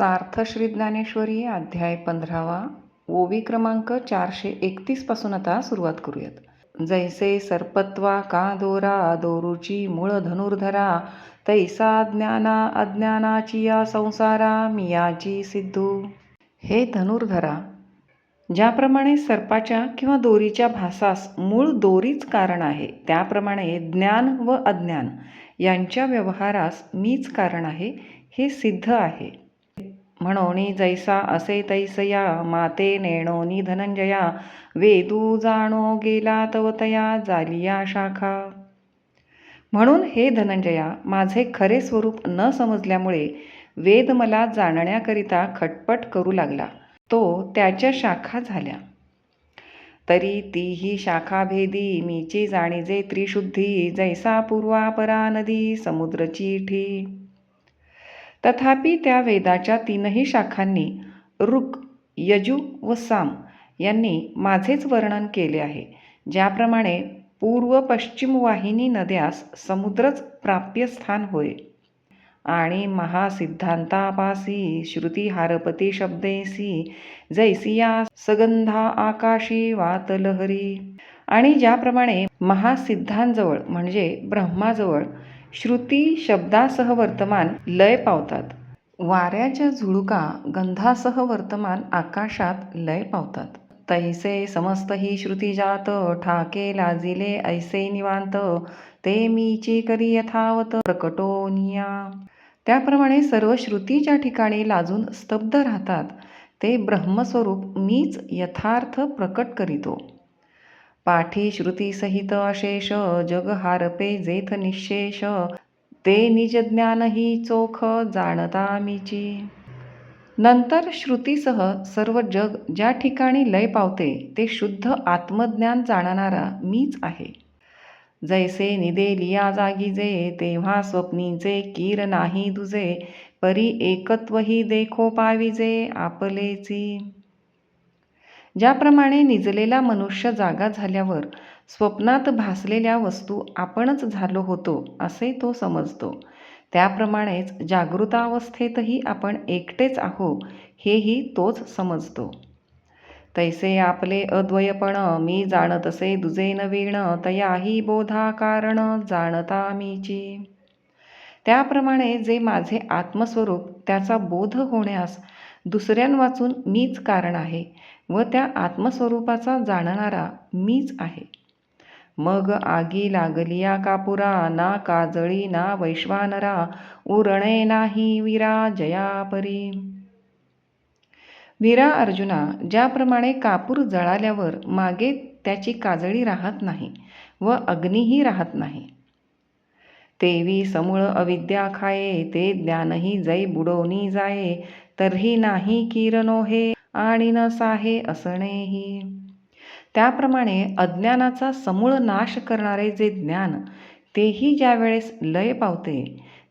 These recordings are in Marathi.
सार्थश्री ज्ञानेश्वरी अध्याय पंधरावा. ओवी क्रमांक चारशे एकतीसपासून आता सुरुवात करूयात. जैसे सर्पत्वा का दोरा दोरूची मूळ धनुर्धरा तैसा ज्ञाना अज्ञानाची या संसारा मियाची सिद्धू. हे धनुर्धरा ज्याप्रमाणे सर्पाच्या किंवा दोरीच्या भासास मूळ दोरीच कारण आहे त्याप्रमाणे ज्ञान व अज्ञान यांच्या व्यवहारास मीच कारण आहे हे सिद्ध आहे. म्हणोनी जैसा असे तैसया माते नेणोनी धनंजया वेदू जाणो गेला तवतया जालिया शाखा. म्हणून हे धनंजया माझे खरे स्वरूप न समजल्यामुळे वेद मला जाणण्याकरिता खटपट करू लागला. तो त्याच्या शाखा झाल्या. तरी तीही शाखाभेदी मीची जाणीजे त्रिशुद्धी जैसा पूर्वापरा नदी समुद्रची ठी. तथापि त्या वेदाच्या तीनही शाखांनी ऋक यजु व साम यांनी माझेच वर्णन केले आहे ज्याप्रमाणे पूर्व पश्चिम वाहिनी नद्यास समुद्रच प्राप्यस्थान होय. आणि महासिद्धांतापासी श्रुती हारपती शब्देसी जैसिया सगंधा आकाशी वातलहरी आणि ज्याप्रमाणे महासिद्धांजवळ म्हणजे ब्रह्माजवळ श्रुती शब्दासह वर्तमान लय पावतात. वाऱ्याच्या झुळुका गंधासह वर्तमान आकाशात लय पावतात. तैसे समस्त ही श्रुती जात ठाके लाजिले ऐसे निवांत ते मीची करी यथावत प्रकटोनिया. त्याप्रमाणे सर्व श्रुतीच्या ठिकाणी लाजून स्तब्ध राहतात. ते ब्रह्मस्वरूप मीच यथार्थ प्रकट करीतो. पाठी श्रुतीसहित अशेष जग हारपे जेथ निशेष ते निज ज्ञानही चोख जाणता मीची. नंतर श्रुतीसह सर्व जग ज्या ठिकाणी लय पावते ते शुद्ध आत्मज्ञान जाणणारा मीच आहे. जैसे निदे लिया जागीजे तेव्हा स्वप्नीचे कीर नाही दुजे परी एकत्वही देखो पाविजे आपलेची. ज्याप्रमाणे निजलेला मनुष्य जागा झाल्यावर स्वप्नात भासलेल्या वस्तू आपणच झालो होतो असे तो समजतो. त्याप्रमाणेच जागृतावस्थेतही आपण एकटेच आहो हेही तोच समजतो. तैसे आपले अद्वयपण मी जाणतसे दुजे नवीण तयाही बोधा कारण जाणता मीची. त्याप्रमाणे जे माझे आत्मस्वरूप त्याचा बोध होण्यास दुसऱ्यांवाचून मीच कारण आहे व त्या आत्मस्वरूपाचा जाणणारा मीच आहे. मग आगी लागलिया कापुरा ना काजळी ना वैश्वानरा उरणे नाही विरा जयापरी. वीरा अर्जुना ज्याप्रमाणे कापूर जळाल्यावर मागे त्याची काजळी राहत नाही व अग्नीही राहत नाही. तेवी समूळ अविद्या खाये ते ज्ञानही जै बुडवणी जाये तरही नाही किरणो हे. आणि न साहे असणेही. त्याप्रमाणे अज्ञानाचा समूळ नाश करणारे जे ज्ञान तेही ज्यावेळेस लय पावते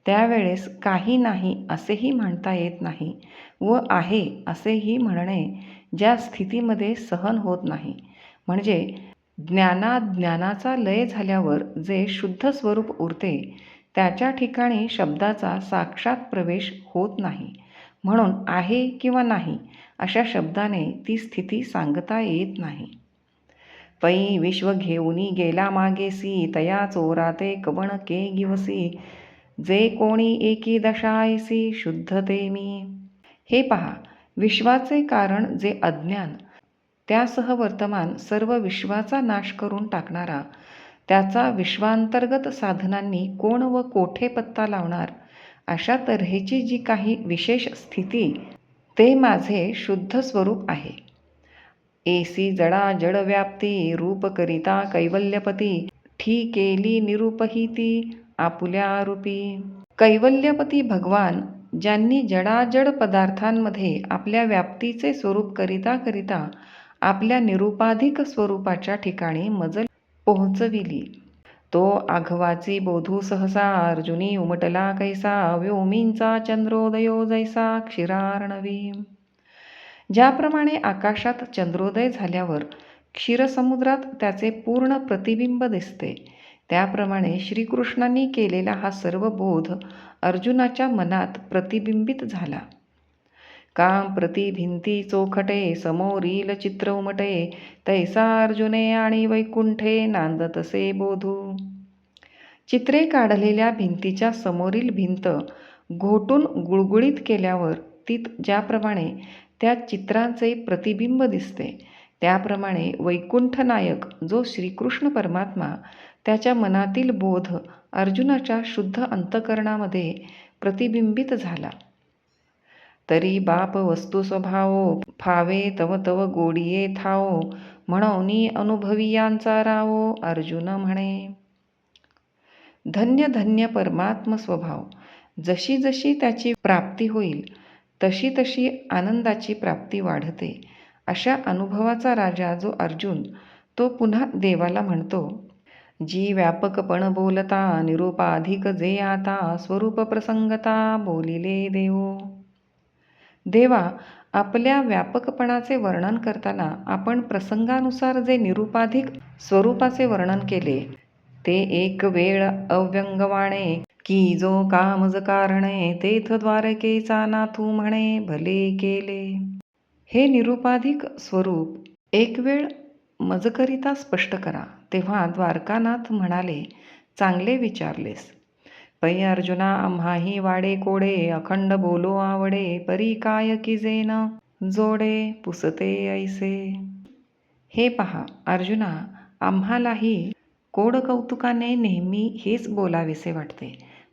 त्यावेळेस काही नाही असेही म्हणता येत नाही व आहे असेही म्हणणे ज्या स्थितीमध्ये सहन होत नाही. म्हणजे ज्ञानाज्ञानाचा लय झाल्यावर जे शुद्ध स्वरूप उरते त्याच्या ठिकाणी शब्दाचा साक्षात प्रवेश होत नाही. म्हणून आहे किंवा नाही अशा शब्दाने ती स्थिती सांगता येत नाही. पै विश्व घेऊनी गेला मागेसी तया चोराते कवण के गिवसी जे कोणी एकी दशायसी शुद्ध ते मी. हे पहा विश्वाचे कारण जे अज्ञान त्यासह वर्तमान सर्व विश्वाचा नाश करून टाकणारा त्याचा विश्वांतर्गत साधनांनी कोण व कोठे पत्ता लावणार? अशा तऱ्हेची जी काही विशेष स्थिती ते माझे शुद्ध स्वरूप आहे. एसी जडा जड व्याप्ती रूप करिता कैवल्यपती ठी केली निरूपहिती आपुल्या रूपी. कैवल्यपती भगवान ज्यांनी जडाजड पदार्थांमध्ये आपल्या व्याप्तीचे स्वरूप करिता करिता आपल्या निरुपाधिक स्वरूपाच्या ठिकाणी मजल पोहोचविली. तो आघवाची बोधू सहसा अर्जुनी उमटला कैसा व्योमींचा चंद्रोदयो जैसा क्षीरार्णवी. ज्याप्रमाणे आकाशात चंद्रोदय झाल्यावर क्षीरसमुद्रात त्याचे पूर्ण प्रतिबिंब दिसते त्याप्रमाणे श्रीकृष्णांनी केलेला हा सर्व बोध अर्जुनाच्या मनात प्रतिबिंबित झाला. काम प्रति भिंती चोखटे समोरील चित्र उमटे तैसा अर्जुने आणि वैकुंठे नांदतसे बोधू. चित्रे काढलेल्या भिंतीच्या समोरील भिंत घोटून गुळगुळीत केल्यावर तीत ज्याप्रमाणे त्या चित्रांचे प्रतिबिंब दिसते त्याप्रमाणे वैकुंठ नायक जो श्रीकृष्ण परमात्मा त्याच्या मनातील बोध अर्जुनाच्या शुद्ध अंतकरणामध्ये प्रतिबिंबित झाला. तरी बाप वस्तु स्वभावो फावे तव तव गोडिये थाओ म्हणूनी अनुभवियांचा रावो अर्जुन म्हणे. धन्य धन्य परमात्म स्वभाव जशी जशी त्याची प्राप्ती होईल तशी तशी आनंदाची प्राप्ती वाढते अशा अनुभवाचा राजा जो अर्जुन तो पुन्हा देवाला म्हणतो. जी व्यापकपण बोलता निरूपाधिक जे आता स्वरूप प्रसंगता बोलिले देवो. देवा आपल्या व्यापकपणाचे वर्णन करताना आपण प्रसंगानुसार जे निरुपाधिक स्वरूपाचे वर्णन केले ते एक वेळ अव्यंगवाणे की जो कामज कारणे तेथ द्वारकेचा नाथू म्हणे भले केले. हे निरुपाधिक स्वरूप एक वेळ मजकरिता स्पष्ट करा तेव्हा द्वारकानाथ म्हणाले चांगले विचारलेस. पै अर्जुना आम्हाही वाडे कोडे अखंड बोलो आवडे परी काय किजेन जोडे पुसते ऐसे. हे पहा अर्जुना आम्हालाही कोड कौतुकाने नेहमी हेच बोलावेसे वाटते.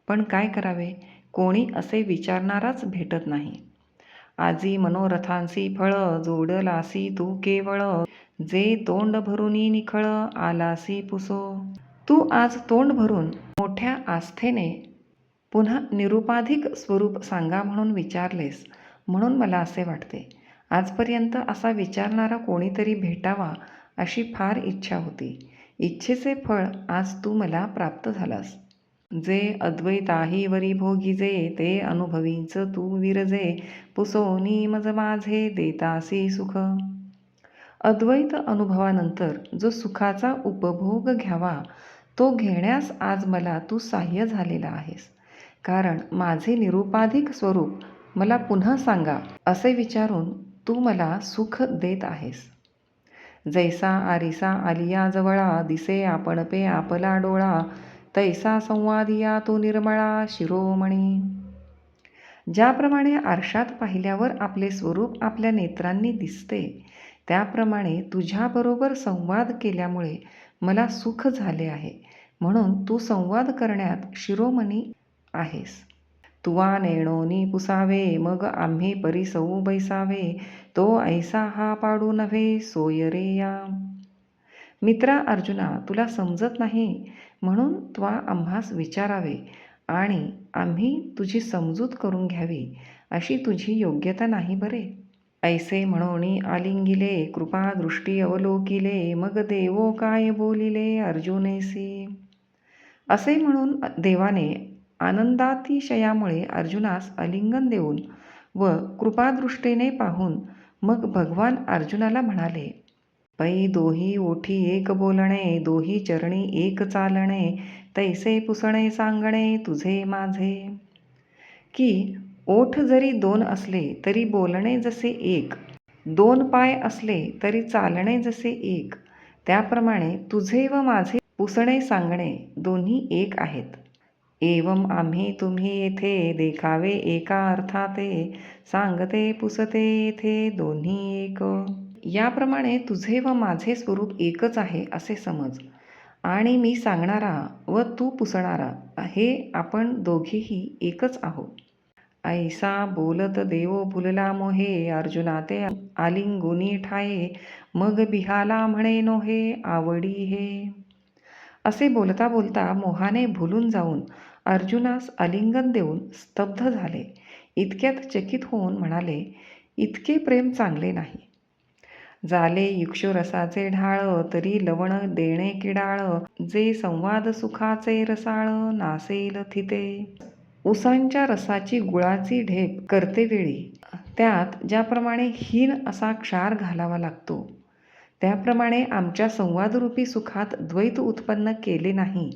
पण काय करावे? कोणी असे विचारणाराच भेटत नाही. आजी मनोरथांसी फळ जोडलासी तू केवळ. जे तोंड भरूनी निखळ आलासी पुसो. तू आज तोंड भरून मोठ्या आस्थेने पुन्हा निरुपाधिक स्वरूप सांगा म्हणून विचारलेस म्हणून मला असे वाटते. आजपर्यंत असा विचारणारा कोणीतरी भेटावा अशी फार इच्छा होती. इच्छेचे फळ आज तू मला प्राप्त झालास. जे अद्वैताही वरी भोगीजे ते अनुभवींच तू विरजे पुसोनी मज माझे देतासी सुख. अद्वैत अनुभवानंतर जो सुखाचा उपभोग घ्यावा तो घेण्यास आज मला तू साह्य झालेला आहेस. कारण माझे निरुपाधिक स्वरूप मला पुन्हा सांगा असे विचारून तू मला सुख देत आहेस. जैसा आरिसा आलिया जवळा दिसे आपण पे आपला डोळा तैसा संवादिया तो निर्मळा शिरोमणी. ज्याप्रमाणे आरशात पाहिल्यावर आपले स्वरूप आपल्या नेत्रांनी दिसते त्याप्रमाणे तुझ्याबरोबर संवाद केल्यामुळे मला सुख झाले आहे. म्हणून तू संवाद करण्यात शिरोमणी आहेस. तुवा नेणोनी पुसावे मग आम्ही परिसऊ बैसावे. तो ऐसा हा पाडू नव्हे सोयरे या. मित्रा अर्जुना तुला समजत नाही. म्हणून त्वा आम्हास विचारावे आणि आम्ही तुझी समजूत करून घ्यावी. अशी तुझी योग्यता नाही बरे. ऐसे म्हणोनी आलिंगिले कृपा दृष्टी अवलोकिले मग देवो काय बोलिले अर्जुनेसी? असे म्हणून देवाने आनंदातिशयामुळे अर्जुनास आलिंगन देऊन व कृपादृष्टीने पाहून मग भगवान अर्जुनाला म्हणाले पै दोही ओठी एक बोलणे दोही चरणी एक चालणे तैसे पुसणे सांगणे तुझे माझे. की ओठ जरी दोन असले तरी बोलणे जसे एक. दोन पाय असले तरी चालणे जसे एक. त्याप्रमाणे तुझे व माझे पुसणे सांगणे दोन्ही एक आहेत. एवम आम्ही तुम्ही येथे देखावे एका अर्थाते सांगते पुसते येथे दोन्ही एक. याप्रमाणे तुझे व माझे स्वरूप एकच आहे असे समज. आणि मी सांगणारा व तू पुसणारा हे आपण दोघेही एकच आहोत. ऐसा बोलत देवो फुलला मोहे अर्जुना ते आलिंगुनी ठाये मग बिहाला म्हणे नोहे आवडी हे. असे बोलता बोलता मोहाने भुलून जाऊन अर्जुनास आलिंगन देऊन स्तब्ध झाले. इतक्यात चकित होऊन म्हणाले इतके प्रेम चांगले नाही. जाले युक्षुरसाचे ढाळ तरी लवण देणे किडाळ जे संवाद सुखाचे रसाळ नासेल थिते. उसांच्या रसाची गुळाची ढेप करतेवेळी त्यात ज्याप्रमाणे हीन असा क्षार घालावा लागतो त्याप्रमाणे आमच्या संवादरूपी सुखात द्वैत उत्पन्न केले नाही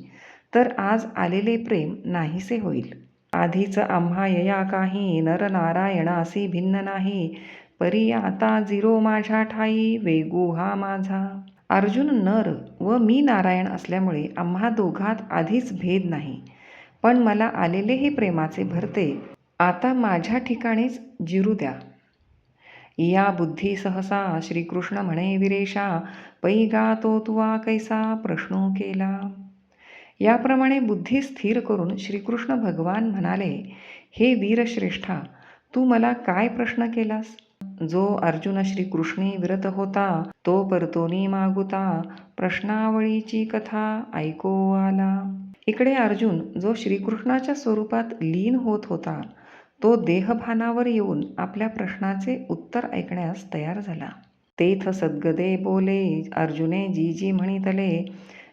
तर आज आलेले प्रेम नाहीसे होईल. आधीच आम्हा यया काही नर नारायणासी भिन्न नाही परी आता जिरो माझ्या ठाई वेगू हा माझा. अर्जुन नर व मी नारायण असल्यामुळे आम्हा दोघात आधीच भेद नाही पण मला आलेले हे प्रेमाचे भरते. आता माझ्या ठिकाणीच जिरू द्या. या बुद्धी सहसा श्रीकृष्ण म्हणे विरेशा पै गातो तुवा कैसा प्रश्नो केला. याप्रमाणे बुद्धी स्थिर करून श्रीकृष्ण भगवान म्हणाले हे वीरश्रेष्ठा तू मला काय प्रश्न केलास? जो अर्जुन श्रीकृष्णी विरत होता तो परतोनी मागुता प्रश्नावळीची कथा ऐको आला. इकडे अर्जुन जो श्रीकृष्णाच्या स्वरूपात लीन होत होता तो देहभानावर येऊन आपल्या प्रश्नाचे उत्तर ऐकण्यास तयार झाला. तेथ सद्गदे बोले अर्जुने जी जी म्हणितले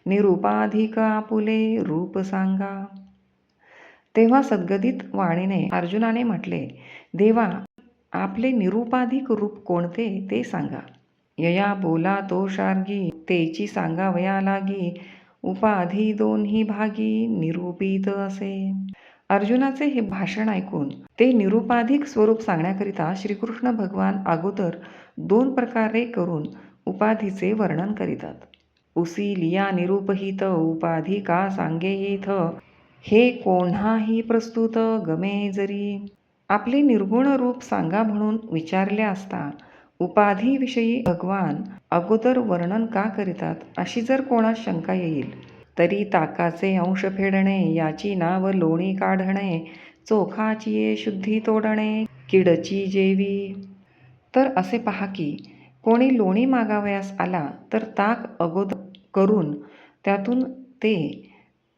निरुपाधिक आपुले रूप सांगा. तेव्हा सद्गदित वाणीने अर्जुनाने म्हटले देवा आपले निरुपाधिक रूप कोणते ते सांगा. यया बोला तो शार्गी तेची सांगावया लागी उपाधी दोन्ही भागी निरूपित असे. अर्जुनाचे हे भाषण ऐकून ते निरुपाधिक स्वरूप सांगण्याकरिता श्रीकृष्ण भगवान अगोदर दोन प्रकारे करून उपाधीचे वर्णन करीतात. उसी लिया निरूपहित उपाधी का सांगे येथ? हे कोणाही प्रस्तुत गमे जरी. आपले निर्गुण रूप सांगा म्हणून विचारले असता उपाधीविषयी भगवान अगोदर वर्णन का करीतात अशी जर कोणास शंका येईल तरी ताकाचे अंश फेडणे याची नाव लोणी काढणे चोखाची ये शुद्धी तोडणे किडची जेवी. तर असे पहा की कोणी लोणी मागावयास आला तर ताक अगोदर करून त्यातून ते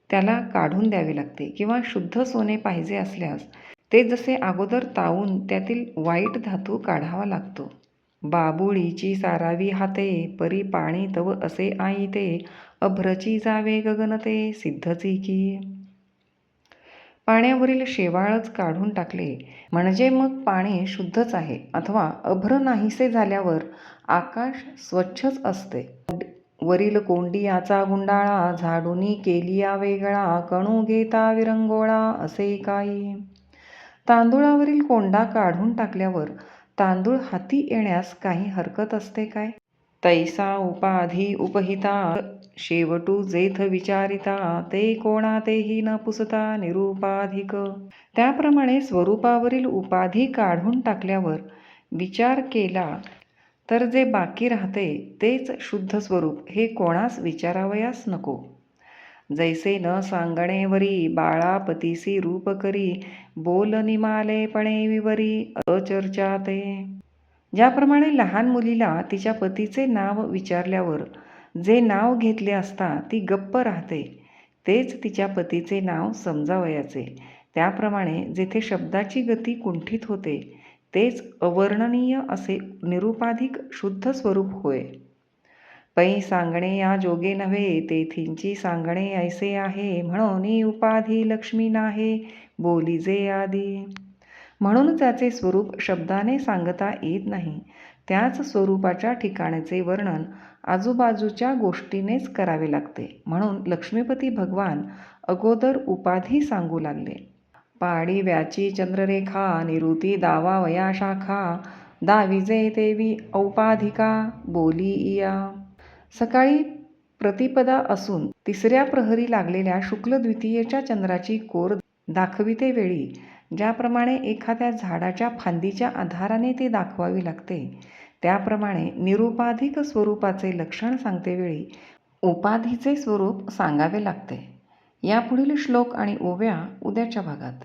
त्याला काढून द्यावे लागते किंवा शुद्ध सोने पाहिजे असल्यास ते जसे अगोदर तावून त्यातील वाईट धातू काढावा लागतो. बाबुळीची सारावी हाते परी पाणी तव असे आई ते अभ्रची जावे गगनते सिद्धची की. पाण्यावरील शेवाळच काढून टाकले. म्हणजे मग पाणी शुद्धच आहे अथवा अभ्र नाहीसे झाल्यावर आकाश स्वच्छच असते. वरील कोंडियाचा गुंडाळा झाडूनी केलिया वेगळा कणू घेता विरंगोळा असे काही. तांदुळावरील कोंडा काढून टाकल्यावर तांदूळ हाती येण्यास काही हरकत असते काय? तैसा उपाधी उपहिता शेवटू जेथ विचारिता ते कोणा तेही न पुसता निरुपाधिक. त्याप्रमाणे स्वरूपावरील उपाधी काढून टाकल्यावर विचार केला तर जे बाकी राहते तेच शुद्ध स्वरूप हे कोणास विचारावयास नको. जैसे न सांगणेवरी बाळापतीसी रूप करी बोल निमालेपणे विवरी अचर्चा ते ज्याप्रमाणे लहान मुलीला तिच्या पतीचे नाव विचारल्यावर जे नाव घेतले असता ती गप्प राहते तेच तिच्या पतीचे नाव समजावयाचे. त्याप्रमाणे जेथे शब्दाची गती कुंठित होते तेच अवर्णनीय असे निरुपाधिक शुद्ध स्वरूप होय. पै सांगणे या जोगे नव्हे तेथींची सांगणे ऐसे आहे. म्हणून उपाधी लक्ष्मी नाहे बोलीजे आदी म्हणून त्याचे स्वरूप शब्दाने सांगता येत नाही. त्याच स्वरूपाच्या ठिकाणाचे वर्णन आजूबाजूच्या गोष्टीनेच करावे लागते. म्हणून लक्ष्मीपती भगवान अगोदर उपाधी सांगू लागले. पाडी व्याची चंद्ररेखा निरुती दावा वया शाखा दाविजे देवी औपाधिका बोली इया. सकाळी प्रतिपदा असून तिसऱ्या प्रहरी लागलेल्या शुक्ल द्वितीयेच्या चंद्राची कोर दाखविते वेळी ज्याप्रमाणे एखाद्या झाडाच्या फांदीच्या आधाराने ती दाखवावी लागते त्याप्रमाणे निरुपाधिक स्वरूपाचे लक्षण सांगतेवेळी उपाधीचे स्वरूप सांगावे लागते. यापुढील श्लोक आणि ओव्या उद्याच्या भागात.